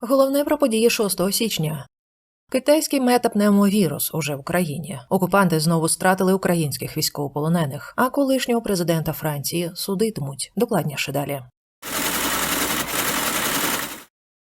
Головне про події 6 січня. Китайський метапневмовірус уже в Україні. Окупанти знову стратили українських військовополонених, а колишнього президента Франції судитимуть. Докладніше далі.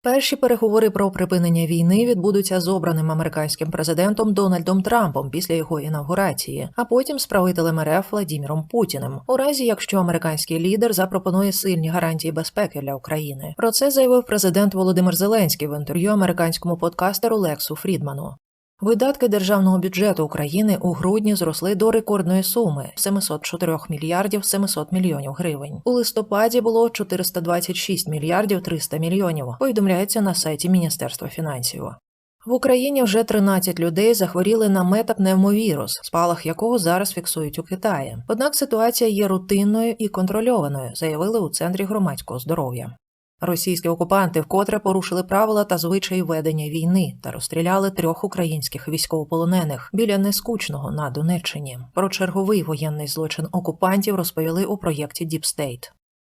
Перші переговори про припинення війни відбудуться з обраним американським президентом Дональдом Трампом після його інавгурації, а потім з правителем РФ Владіміром Путіним, у разі якщо американський лідер запропонує сильні гарантії безпеки для України. Про це заявив президент Володимир Зеленський в інтерв'ю американському подкастеру Лексу Фрідману. Видатки державного бюджету України у грудні зросли до рекордної суми 704 мільярдів 700 мільйонів гривень. У листопаді було 426 мільярдів 300 мільйонів. Повідомляється на сайті Міністерства фінансів. В Україні вже 13 людей захворіли на метапневмовірус, спалах якого зараз фіксують у Китаї. Однак ситуація є рутинною і контрольованою, заявили у центрі громадського здоров'я. Російські окупанти вкотре порушили правила та звичаї ведення війни та розстріляли трьох українських військовополонених біля Нескучного на Донеччині. Про черговий воєнний злочин окупантів розповіли у проєкті Діпстейт.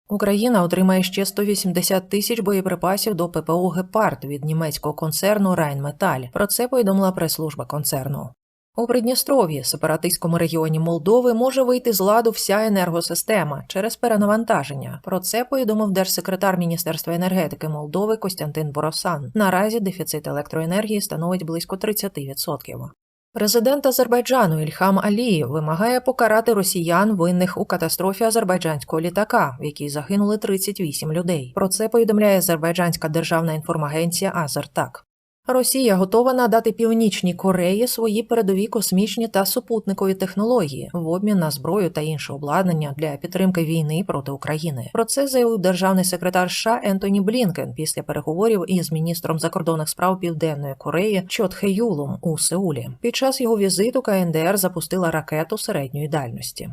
Україна отримає ще 180 тисяч боєприпасів до ППО Гепард від німецького концерну Райнметаль. Про це повідомила прес-служба концерну. У Придністров'ї, сепаратистському регіоні Молдови, може вийти з ладу вся енергосистема через перенавантаження. Про це повідомив держсекретар Міністерства енергетики Молдови Костянтин Боросан. Наразі дефіцит електроенергії становить близько 30%. Президент Азербайджану Ільхам Алієв вимагає покарати росіян винних у катастрофі азербайджанського літака, в якій загинули 38 людей. Про це повідомляє азербайджанська державна інформагенція Азертак. Росія готова надати Північній Кореї свої передові космічні та супутникові технології в обмін на зброю та інше обладнання для підтримки війни проти України. Про це заявив державний секретар США Ентоні Блінкен після переговорів із міністром закордонних справ Південної Кореї Чот Хе Юлом у Сеулі. Під час його візиту КНДР запустила ракету середньої дальності.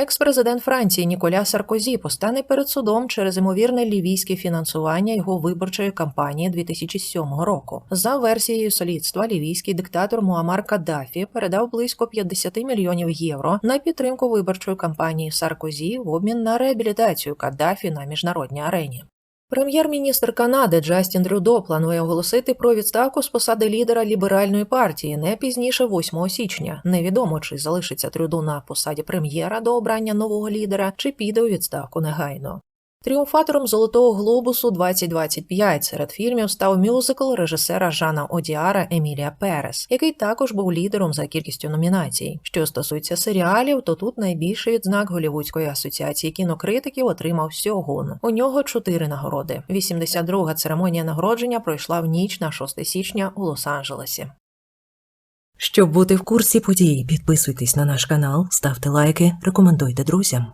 Екс-президент Франції Ніколя Саркозі постане перед судом через ймовірне лівійське фінансування його виборчої кампанії 2007 року. За версією слідства, лівійський диктатор Муамар Каддафі передав близько 50 мільйонів євро на підтримку виборчої кампанії Саркозі в обмін на реабілітацію Каддафі на міжнародній арені. Прем'єр-міністр Канади Джастін Трюдо планує оголосити про відставку з посади лідера ліберальної партії не пізніше 8 січня. Невідомо, чи залишиться Трюдо на посаді прем'єра до обрання нового лідера, чи піде у відставку негайно. Тріумфатором Золотого глобусу 2025 серед фільмів став мюзикл режисера Жана Одіара Емілія Перес, який також був лідером за кількістю номінацій. Що стосується серіалів, то тут найбільший відзнак Голівудської асоціації кінокритиків отримав Сьогун. У нього чотири нагороди. 82-га церемонія нагородження пройшла в ніч на 6 січня у Лос-Анджелесі. Щоб бути в курсі подій, підписуйтесь на наш канал, ставте лайки, рекомендуйте друзям.